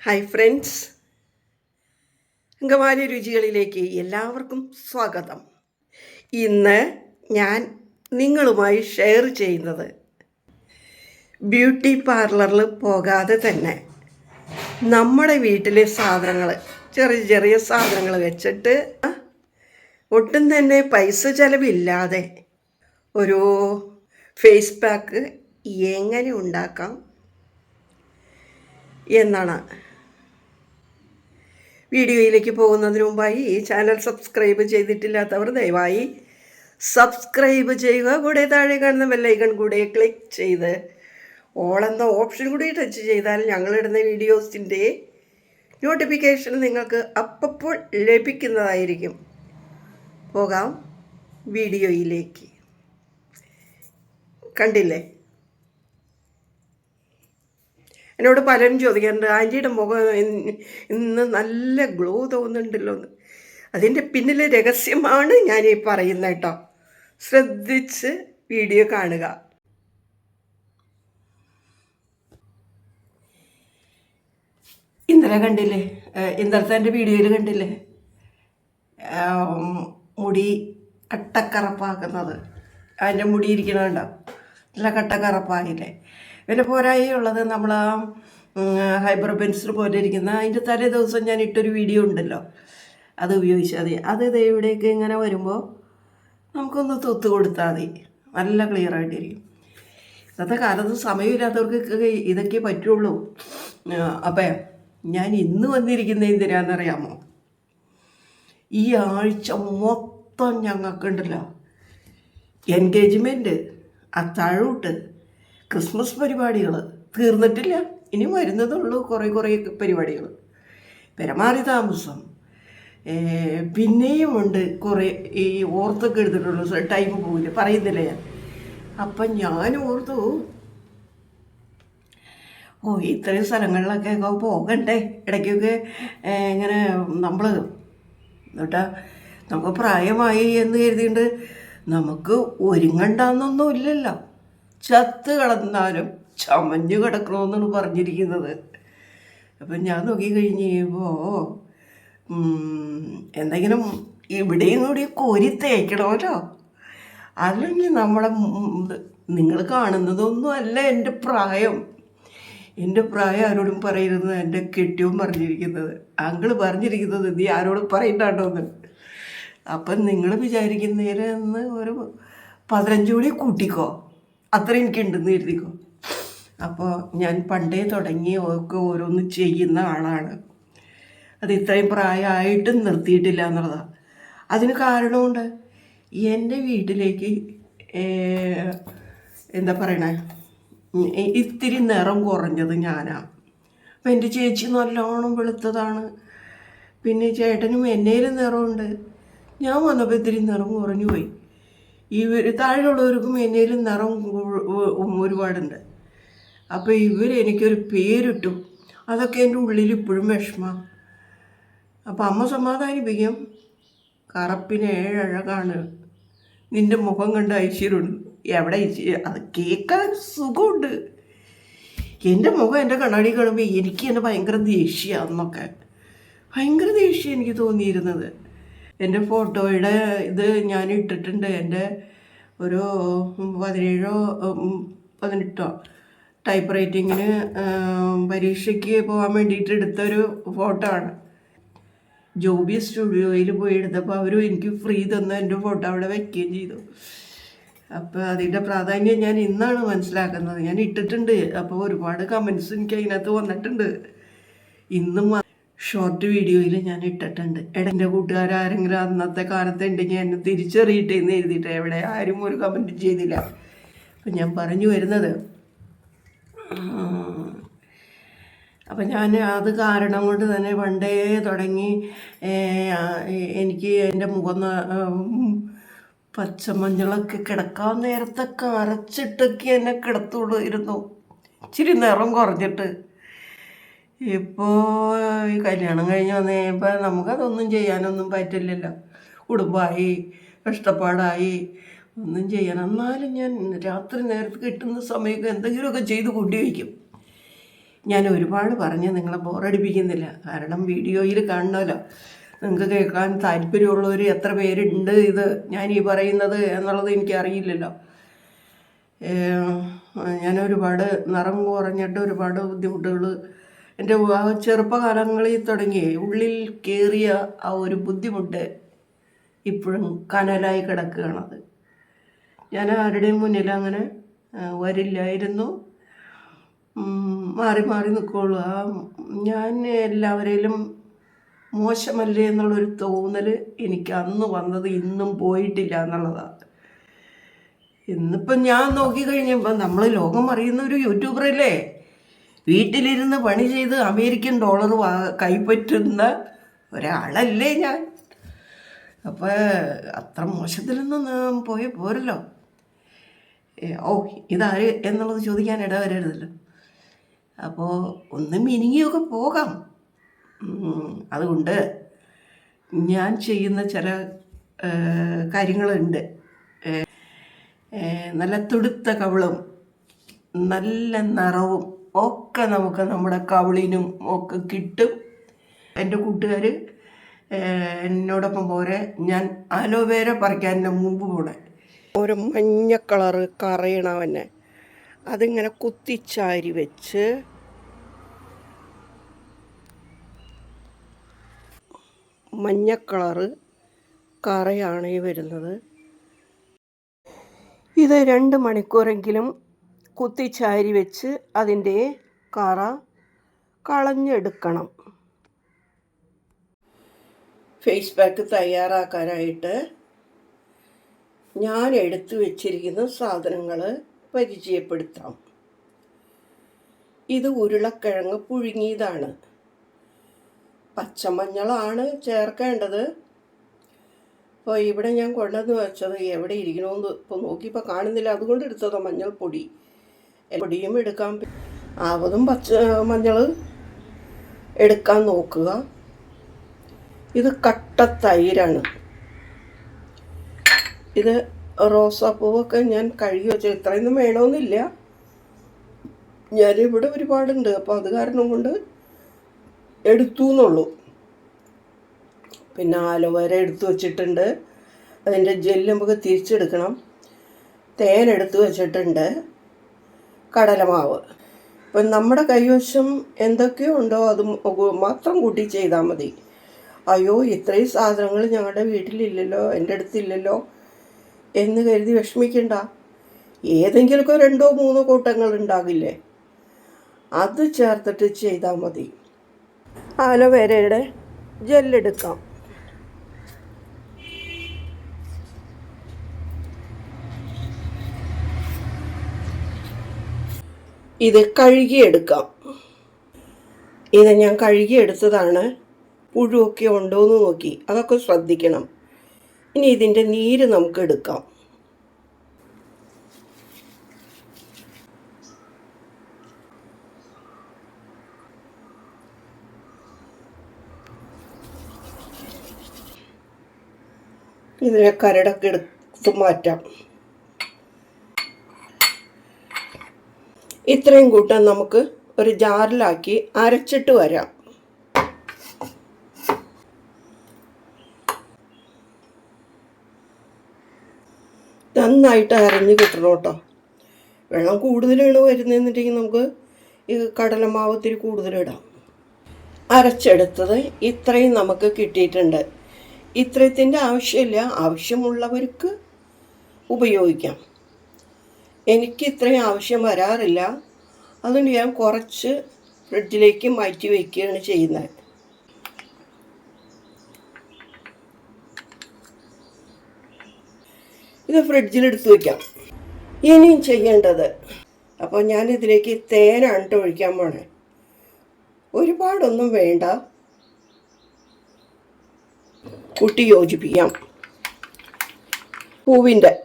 Hi friends Angamaly രുചികളിലേക്ക് എല്ലാവർക്കും സ്വാഗതം. ഇന്ന് ഞാൻ നിങ്ങളുമായി ഷെയർ ചെയ്യുന്നത് ബ്യൂട്ടി പാർലറിൽ പോകാതെ തന്നെ നമ്മുടെ വീട്ടിലെ സാധനങ്ങൾ ചെറിയ ചെറിയ സാധനങ്ങൾ വെച്ചിട്ട് ഒട്ടും തന്നെ പൈസ ചിലവില്ലാതെ ഒരു ഫേസ് പാക്ക് എങ്ങനെ ഉണ്ടാക്കാം എന്നാണ് വീഡിയോയിലേക്ക് പോകുന്നതിന് മുമ്പായി ഈ ചാനൽ സബ്സ്ക്രൈബ് ചെയ്തിട്ടില്ലാത്തവർ ദയവായി സബ്സ്ക്രൈബ് ചെയ്യുക. കൂടെ താഴെ കാണുന്ന ബെല്ലൈക്കൺ കൂടെ ക്ലിക്ക് ചെയ്ത് ഓളെന്ന ഓപ്ഷൻ കൂടി ടച്ച് ചെയ്താൽ ഞങ്ങളിടുന്ന വീഡിയോസിന്റെ നോട്ടിഫിക്കേഷൻ നിങ്ങൾക്ക് അപ്പപ്പോൾ ലഭിക്കുന്നതായിരിക്കും. പോകാം വീഡിയോയിലേക്ക്. കണ്ടില്ലേ? എന്നോട് പലരും ചോദിക്കാറുണ്ട് ആന്റിയുടെ മുഖം ഇന്ന് നല്ല ഗ്ലോ തോന്നുന്നുണ്ടല്ലോ എന്ന്. അതിന്റെ പിന്നിലെ രഹസ്യമാണ് ഞാൻ ഈ പറയുന്നത് കേട്ടോ. ശ്രദ്ധിച്ച് വീഡിയോ കാണുക. ഇന്ദ്ര കണ്ടില്ലേ? ഇന്ദ്രത്തെ വീഡിയോയിൽ കണ്ടില്ലേ? മുടി കട്ടക്കറപ്പാക്കുന്നത്. അതിന്റെ മുടി ഇരിക്കണുണ്ടോ നല്ല കട്ടക്കറപ്പായില്ലേ? പിന്നെ പോരായി ഉള്ളത് നമ്മൾ ആ ഹൈബ്രോ പെൻസിൽ പോലെ ഇരിക്കുന്ന അതിന്റെ തലേ ദിവസം ഞാൻ ഇട്ടൊരു വീഡിയോ ഉണ്ടല്ലോ. അത് ഉപയോഗിച്ചാൽ മതി. അത് ദേ ഇവിടേക്ക് ഇങ്ങനെ വരുമ്പോൾ നമുക്കൊന്ന് തൊത്ത് കൊടുത്താൽ മതി. നല്ല ക്ലിയർ ആയിട്ടിരിക്കും. ഇന്നത്തെ കാലത്ത് സമയമില്ലാത്തവർക്ക് ഇതൊക്കെ പറ്റുള്ളൂ. അപ്പം ഞാൻ ഇന്ന് വന്നിരിക്കുന്ന എന്തിനാണെന്നറിയാമോ ഈ ആഴ്ച മൊത്തം ഞങ്ങൾക്കുണ്ടല്ലോ. എൻഗേജ്മെന്റ് അത്താഴൂട്ട് ക്രിസ്മസ് പരിപാടികൾ തീർന്നിട്ടില്ല. ഇനി വരുന്നതുള്ളൂ കുറേ കുറേ പരിപാടികൾ പെരമാറി താമസം. പിന്നെയും ഉണ്ട് കുറേ ഈ ഓർത്തൊക്കെ എടുത്തിട്ടുള്ളൂ ടൈം പോകില്ല പറയുന്നില്ല ഞാൻ? അപ്പം ഞാൻ ഓർത്തു ഓ ഇത്രയും സ്ഥലങ്ങളിലൊക്കെ പോകണ്ടേ? ഇടയ്ക്കൊക്കെ ഇങ്ങനെ നമ്മൾ എന്നിട്ടാ നമുക്ക് പ്രായമായി എന്ന് കരുതിയിട്ട് നമുക്ക് ഒരുങ്ങണ്ടെന്നൊന്നും ഇല്ലല്ലോ. ചത്ത് കിടന്നാലും ചമഞ്ഞു കിടക്കണമെന്നാണ് പറഞ്ഞിരിക്കുന്നത്. അപ്പം ഞാൻ നോക്കി കഴിഞ്ഞ് കഴിയുമ്പോൾ എന്തെങ്കിലും ഇവിടെയും കൂടി കോരി തേക്കണമല്ലോ. അല്ലെങ്കിൽ നമ്മളെ നിങ്ങൾ കാണുന്നതൊന്നും അല്ല എന്റെ പ്രായം. എന്റെ പ്രായം ആരോടും പറയരുത് എന്റെ കെട്ടിയും പറഞ്ഞിരിക്കുന്നത്. അങ്കിൾ പറഞ്ഞിരിക്കുന്നത് നീ ആരോടും പറയണ്ടാണ്ടോന്ന് അപ്പം നിങ്ങൾ വിചാരിക്കുന്നതിന് ഒരു പതിനഞ്ച് കൂടി കൂട്ടിക്കോ. അത്ര എനിക്കുണ്ടെന്ന് കരുതിക്കോ. അപ്പോൾ ഞാൻ പണ്ടേ തുടങ്ങി ഒക്കെ ഓരോന്ന് ചെയ്യുന്ന ആളാണ്. അത് ഇത്രയും പ്രായമായിട്ടും നിർത്തിയിട്ടില്ല എന്നുള്ളതാണ് അതിന് കാരണമുണ്ട്. എന്റെ വീട്ടിലേക്ക് എന്താ പറയണേ? ഇത്തിരി നിറം കുറഞ്ഞത് ഞാനാണ് അപ്പം എന്റെ ചേച്ചി നല്ലോണം വെളുത്തതാണ്. പിന്നെ ചേട്ടനും എന്നേലും നിറമുണ്ട് ഞാൻ വന്നപ്പോൾ ഇത്തിരി നിറം കുറഞ്ഞു പോയി. ഇവർ താഴെയുള്ളവർക്കും എന്നേലും നിറം ഒരുപാടുണ്ട്. അപ്പോൾ ഇവർ എനിക്കൊരു പേരിട്ടു. അതൊക്കെ എന്റെ ഉള്ളിൽ ഇപ്പോഴും വിഷമമാണ് അപ്പം അമ്മ സമാധാനിപ്പിക്കും. കറപ്പിന് ഏഴഴകാണ്. നിന്റെ മുഖം കണ്ട് ഐശ്വര്യമുണ്ട്. എവിടെ അത് കേൾക്കാൻ സുഖമുണ്ട്. എന്റെ മുഖം എന്റെ കണ്ണാടി കാണുമ്പോൾ എനിക്ക് തന്നെ ഭയങ്കര ദേഷ്യമാണെന്നൊക്കെ ഭയങ്കര ദേഷ്യം എനിക്ക് തോന്നിയിരുന്നത്. എന്റെ ഫോട്ടോയുടെ ഇത് ഞാൻ ഇട്ടിട്ടുണ്ട് എന്റെ ഒരു പതിനേഴോ പതിനെട്ടോ ടൈപ്പ് റൈറ്റിങ്ങിന് പരീക്ഷയ്ക്ക് പോകാൻ വേണ്ടിയിട്ട് എടുത്തൊരു ഫോട്ടോ ആണ്. ജോബി സ്റ്റുഡിയോയിൽ പോയി എടുത്തപ്പോൾ അവരും എനിക്ക് ഫ്രീ തന്നു എന്റെ ഫോട്ടോ അവിടെ വെക്കുകയും ചെയ്തു. അപ്പോൾ അതിന്റെ പ്രാധാന്യം ഞാൻ ഇന്നാണ് മനസ്സിലാക്കുന്നത്. ഞാൻ ഇട്ടിട്ടുണ്ട്. അപ്പോൾ ഒരുപാട് കമൻസ് എനിക്ക് അതിനകത്ത് വന്നിട്ടുണ്ട്. ഇന്നും ഷോർട്ട് വീഡിയോയിൽ ഞാൻ ഇട്ടിട്ടുണ്ട്. എടാ എന്റെ കൂട്ടുകാരാരെങ്കിലും അന്നത്തെ കാലത്ത് ഉണ്ടെങ്കിൽ എന്നെ തിരിച്ചറിയട്ടെ എന്ന് എഴുതിയിട്ട് എവിടെ ആരും ഒരു കമന്റ് ചെയ്തില്ല. അപ്പം ഞാൻ പറഞ്ഞു വരുന്നത് അപ്പം ഞാൻ അത് കാരണം കൊണ്ട് തന്നെ പണ്ടേ തുടങ്ങി എനിക്ക് എന്റെ മുഖം പച്ചമഞ്ഞളൊക്കെ കിടക്കാൻ നേരത്തൊക്കെ അരച്ചിട്ടൊക്കെ എന്നെ കിടത്തുള്ളൂ ഇച്ചിരി നിറം കുറഞ്ഞിട്ട്. ഇപ്പോൾ ഈ കല്യാണം കഴിഞ്ഞ് വന്നു കഴിയുമ്പോൾ നമുക്കതൊന്നും ചെയ്യാനൊന്നും പറ്റില്ലല്ലോ. കുടുംബമായി കഷ്ടപ്പാടായി ഒന്നും ചെയ്യാൻ. എന്നാലും ഞാൻ രാത്രി നേരത്ത് കിട്ടുന്ന സമയമൊക്കെ എന്തെങ്കിലുമൊക്കെ ചെയ്ത് കൊണ്ടുവയ്ക്കും ഞാൻ ഒരുപാട് പറഞ്ഞ് നിങ്ങളെ ബോറടിപ്പിക്കുന്നില്ല. കാരണം വീഡിയോയിൽ കാണണമല്ലോ. നിങ്ങൾക്ക് കേൾക്കാൻ താല്പര്യമുള്ളവർ എത്ര പേരുണ്ട് ഇത് ഞാൻ ഈ പറയുന്നത് എന്നുള്ളത് എനിക്കറിയില്ലല്ലോ. ഞാൻ ഒരുപാട് നിറം കുറഞ്ഞിട്ട് ഒരുപാട് ബുദ്ധിമുട്ടുകൾ എന്റെ ചെറുപ്പകാലങ്ങളിൽ തുടങ്ങി ഉള്ളിൽ കയറിയ ആ ഒരു ബുദ്ധിമുട്ട് ഇപ്പോഴും കനലായി കിടക്കുകയാണത്. ഞാൻ ആരുടെയും മുന്നിൽ അങ്ങനെ വരില്ലായിരുന്നു. മാറി മാറി നിൽക്കുള്ളൂ. ആ ഞാൻ എല്ലാവരെയും മോശമല്ലേ എന്നുള്ളൊരു തോന്നൽ എനിക്ക് അന്ന് വന്നത് ഇന്നും പോയിട്ടില്ല എന്നുള്ളതാണ് ഇന്നിപ്പം ഞാൻ നോക്കിക്കഴിഞ്ഞപ്പോൾ നമ്മൾ ലോകം അറിയുന്ന ഒരു യൂട്യൂബറല്ലേ? വീട്ടിലിരുന്ന് പണി ചെയ്ത് അമേരിക്കൻ ഡോളർ വാ കൈപ്പറ്റുന്ന ഒരാളല്ലേ ഞാൻ. അപ്പോൾ അത്ര മോശത്തിലൊന്നും പോയി പോരല്ലോ. ഓ ഇതാര് എന്നുള്ളത് ചോദിക്കാൻ ഇട വരരുതല്ലോ. അപ്പോൾ ഒന്ന് മിനിങ്ങിയൊക്കെ പോകാം. അതുകൊണ്ട് ഞാൻ ചെയ്യുന്ന ചില കാര്യങ്ങളുണ്ട്. നല്ല തുടുത്ത കവളും നല്ല നിറവും ഒക്കെ നമുക്ക് നമ്മുടെ കവളിനും ഒക്കെ കിട്ടും. എന്റെ കൂട്ടുകാർ എന്നോടൊപ്പം പോരെ. ഞാൻ അലോവേര പറിക്കാൻ എന്റെ മുമ്പ് പോണെ. ഒരു മഞ്ഞ കളറ് കറയണവനെ അതിങ്ങനെ കുത്തിച്ചാരി വെച്ച്. മഞ്ഞ കളറ് കറയാണ് ഈ വരുന്നത്. ഇത് രണ്ട് മണിക്കൂറെങ്കിലും കുത്തിച്ചാരി വെച്ച് അതിന്റെ കറ കളഞ്ഞെടുക്കണം. ഫേസ് പാക്ക് തയ്യാറാക്കാനായിട്ട് ഞാൻ എടുത്തു വച്ചിരിക്കുന്ന സാധനങ്ങൾ പരിചയപ്പെടുത്താം. ഇത് ഉരുളക്കിഴങ്ങ് പുഴുങ്ങിയതാണ്. പച്ചമഞ്ഞളാണ് ചേർക്കേണ്ടത്. അപ്പോൾ ഇവിടെ ഞാൻ കൊണ്ടുവന്ന് വെച്ചത് എവിടെ ഇരിക്കണമെന്ന് ഇപ്പോൾ നോക്കിയപ്പോൾ കാണുന്നില്ല. അതുകൊണ്ട് എടുത്തത് മഞ്ഞൾപ്പൊടി. പൊടിയും എടുക്കാൻ ആവതും പച്ച മഞ്ഞൾ എടുക്കാൻ നോക്കുക. ഇത് കട്ട തൈരാണ്. ഇത് റോസാപ്പൂവൊക്കെ ഞാൻ കഴുകി വെച്ച. ഇത്രയൊന്നും വേണമെന്നില്ല ഞാനിവിടെ ഒരുപാടുണ്ട്. അപ്പോൾ അത് കാരണം കൊണ്ട് എടുത്തു എന്നുള്ളൂ പിന്നെ ആലോവേര എടുത്തു വച്ചിട്ടുണ്ട്. അതിന്റെ ജെല്ല് നമുക്ക് തിരിച്ചെടുക്കണം. തേൻ എടുത്തു വച്ചിട്ടുണ്ട്. കടലമാവ്. ഇപ്പം നമ്മുടെ കൈവശം എന്തൊക്കെയോ ഉണ്ടോ അത് മാത്രം കൂട്ടി ചെയ്താൽ മതി. അയ്യോ ഇത്രയും സാധനങ്ങൾ ഞങ്ങളുടെ വീട്ടിലില്ലല്ലോ എന്റെ അടുത്തില്ലല്ലോ എന്ന് കരുതി വിഷമിക്കണ്ട. ഏതെങ്കിലുമൊക്കെ രണ്ടോ മൂന്നോ കൂട്ടങ്ങൾ ഉണ്ടാകില്ലേ അത് ചേർത്തിട്ട് ചെയ്താൽ മതി. ആലോവേരയുടെ ജെല്ലെടുക്കാം. ഇത് കഴുകിയെടുക്കാം. ഇത് ഞാൻ കഴുകിയെടുത്തതാണ്. പുഴുവൊക്കെ ഉണ്ടോ എന്ന് നോക്കി. അതൊക്കെ ശ്രദ്ധിക്കണം. ഇനി ഇതിന്റെ നീര് നമുക്ക് എടുക്കാം. ഇതിനെ കരടൊക്കെ എടുത്ത് മാറ്റാം. ഇത്രയും കൂട്ടം നമുക്ക് ഒരു ജാറിലാക്കി അരച്ചിട്ട് വരാം. നന്നായിട്ട് അരഞ്ഞ് കിട്ടണം കേട്ടോ. വെള്ളം കൂടുതലാണ് വരുന്നതെന്നുണ്ടെങ്കിൽ നമുക്ക് ഈ കടലമാവ് ഇത്തിരി കൂടുതലിടാം അരച്ചെടുത്തത് ഇത്രയും നമുക്ക് കിട്ടിയിട്ടുണ്ട്. ഇത്രയത്തിന്റെ ആവശ്യമില്ല. ആവശ്യമുള്ളവർക്ക് ഉപയോഗിക്കാം. എനിക്ക് ഇത്രയും ആവശ്യം വരാറില്ല. അതുകൊണ്ട് ഞാൻ കുറച്ച് ഫ്രിഡ്ജിലേക്ക് മാറ്റി വയ്ക്കുകയാണ് ചെയ്യുന്നത്. ഇത് ഫ്രിഡ്ജിലെടുത്ത് വയ്ക്കാം ഇനിയും ചെയ്യേണ്ടത് അപ്പോൾ ഞാൻ ഇതിലേക്ക് തേനാണ് ട്ടോ ഒഴിക്കാൻ പോണേ. ഒരുപാടൊന്നും വേണ്ട. കുട്ടി യോജിപ്പിക്കാം. പൂവിന്റെ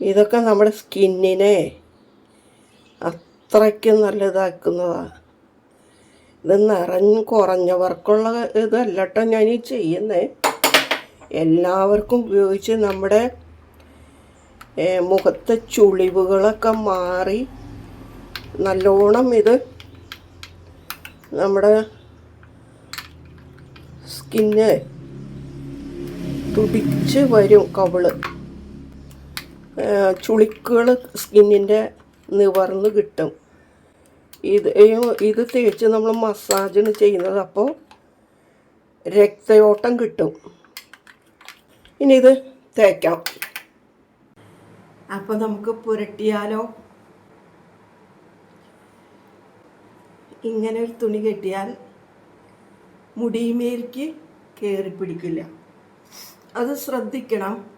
ഇതൊക്കെ നമ്മുടെ സ്കിന്നിനെ അത്രയ്ക്ക് നല്ലതാക്കുന്നതാണ് ഇത് നിറഞ്ഞ് കുറഞ്ഞവർക്കുള്ള ഇതല്ല കേട്ടോ ഞാൻ ഈ ചെയ്യുന്നത് എല്ലാവർക്കും ഉപയോഗിച്ച് നമ്മുടെ മുഖത്തെ ചുളിവുകളൊക്കെ മാറി നല്ലോണം ഇത് നമ്മുടെ സ്കിന്ന് തുടിച്ച് വരും കവിൾ. ചുളിക്കുകൾ സ്കിന്നിന്റെ നിവർന്ന് കിട്ടും. ഇത് ഇത് തേച്ച് നമ്മൾ മസാജിന് ചെയ്യുന്നത് അപ്പോൾ രക്തയോട്ടം കിട്ടും. ഇനി ഇത് തേക്കാം. അപ്പോൾ നമുക്ക് പുരട്ടിയാലോ? ഇങ്ങനെ ഒരു തുണി കെട്ടിയാൽ മുടിമേലേക്ക് കയറി പിടിക്കില്ല. അത് ശ്രദ്ധിക്കണം.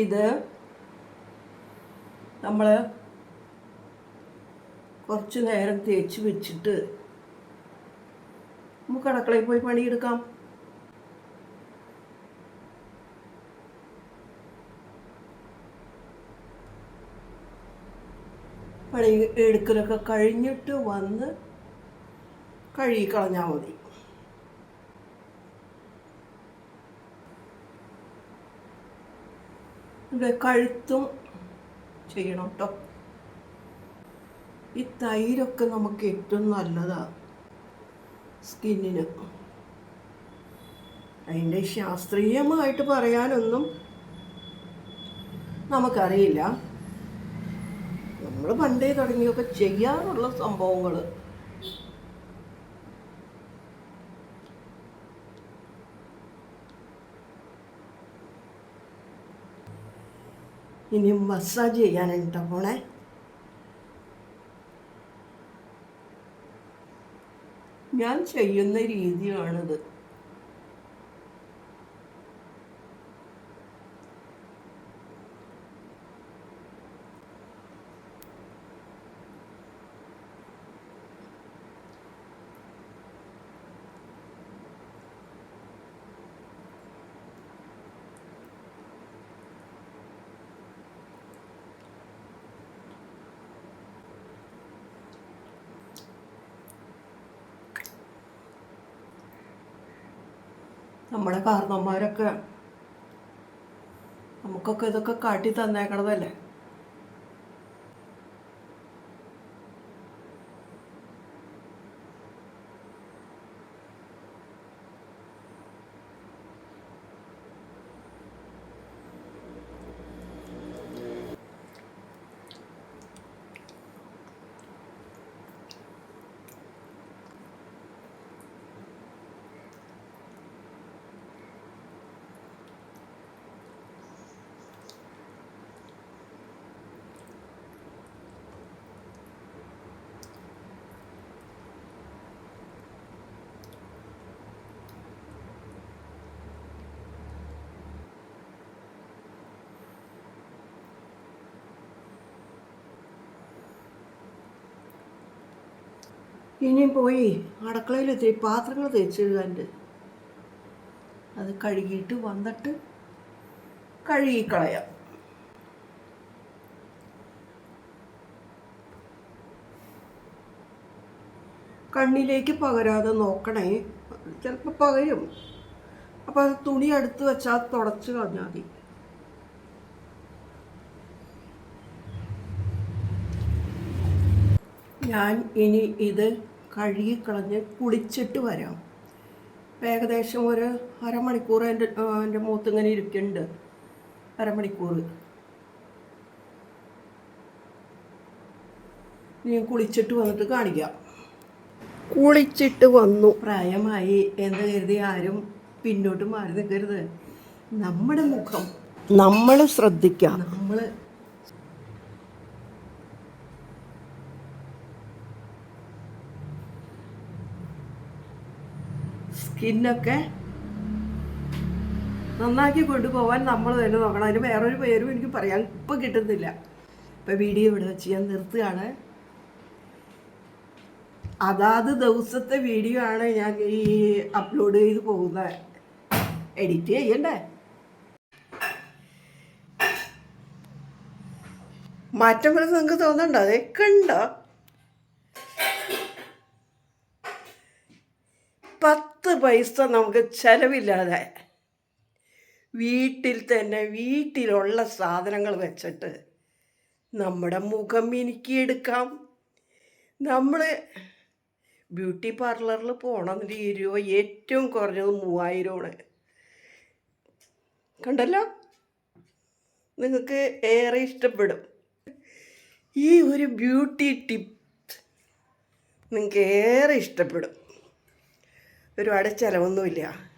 ഇത് നമ്മൾ കുറച്ച് നേരം തേച്ച് വെച്ചിട്ട് നമുക്ക് അടുക്കളയിൽ പോയി പണിയെടുക്കാം. പണി എടുക്കലൊക്കെ കഴിഞ്ഞിട്ട് വന്ന് കഴുകി കളഞ്ഞാൽ മതി. ഇവിടെ കഴുത്തും ചെയ്യണം കേട്ടോ ഈ തൈരൊക്കെ നമുക്ക് ഏറ്റവും നല്ലതാണ് സ്കിന്നിന്. അതിന്റെ ശാസ്ത്രീയമായിട്ട് പറയാനൊന്നും നമുക്കറിയില്ല. നമ്മൾ പണ്ടേ തുടങ്ങിയൊക്കെ ചെയ്യാറുള്ള സംഭവങ്ങൾ ഇനി മസാജ് ചെയ്യാനുണ്ടോ പോണേ. ഞാൻ ചെയ്യുന്ന രീതിയാണിത്. നമ്മുടെ കാരണന്മാരൊക്കെ നമുക്കൊക്കെ ഇതൊക്കെ കാട്ടി തന്നേക്കണതല്ലേ ഇനി പോയി അടുക്കളയിൽ ഇത്തിരി പാത്രങ്ങൾ തേച്ചിഴുകാണ്ട് അത് കഴുകിയിട്ട് വന്നിട്ട് കഴുകിക്കളയാം. കണ്ണിലേക്ക് പകരാതെ നോക്കണേ ചിലപ്പോൾ പകരും. അപ്പോൾ അത് തുണി എടുത്ത് വെച്ചാൽ തുടച്ച് കളഞ്ഞാൽ മതി. ഞാൻ ഇനി ഇത് കഴുകിക്കളഞ്ഞ് കുളിച്ചിട്ട് വരാം. ഏകദേശം ഒരു അരമണിക്കൂർ എന്റെ എന്റെ മൂത്ത് ഇങ്ങനെ ഇരിക്കുന്നുണ്ട്. അരമണിക്കൂർ. ഞാൻ കുളിച്ചിട്ട് വന്നിട്ട് കാണിക്കാം. കുളിച്ചിട്ട് വന്നു. പ്രായമായി എന്ന് കരുതി ആരും പിന്നോട്ട് മാറി നിൽക്കരുത്. നമ്മുടെ മുഖം. നമ്മൾ ശ്രദ്ധിക്കാം. നമ്മൾ സ്കിന്നൊക്കെ നന്നാക്കി കൊണ്ടുപോകാൻ നമ്മൾ തന്നെ നോക്കണം. അതിന് വേറൊരു പേരും എനിക്ക് പറയാൻ ഇപ്പം കിട്ടുന്നില്ല. ഇപ്പം വീഡിയോ ഇവിടെ വെച്ച് ഞാൻ നിർത്തുകയാണ്. അതാത് ദിവസത്തെ വീഡിയോ ആണ് ഞാൻ ഈ അപ്ലോഡ് ചെയ്ത് പോകുന്നത് എഡിറ്റ് ചെയ്യണ്ടേ? മാറ്റം വരുന്നത് നിങ്ങൾക്ക് തോന്നണ്ടോ? അതൊക്കെ ഉണ്ടോ പത്ത് പൈസ നമുക്ക് ചിലവില്ലാതെ വീട്ടിൽ തന്നെ വീട്ടിലുള്ള സാധനങ്ങൾ വെച്ചിട്ട് നമ്മുടെ മുഖം മിനുക്കിയെടുക്കാം നമ്മൾ ബ്യൂട്ടി പാർലറിൽ പോകണമെന്നിട്ട് രൂപ ഏറ്റവും കുറഞ്ഞത് മൂവായിരമാണ്. കണ്ടല്ലോ? നിങ്ങൾക്ക് ഏറെ ഇഷ്ടപ്പെടും. ഈ ഒരു ബ്യൂട്ടി ടിപ്പ് നിങ്ങൾക്ക് ഏറെ ഇഷ്ടപ്പെടും. ഒരുപാട് ചിലവൊന്നുമില്ല.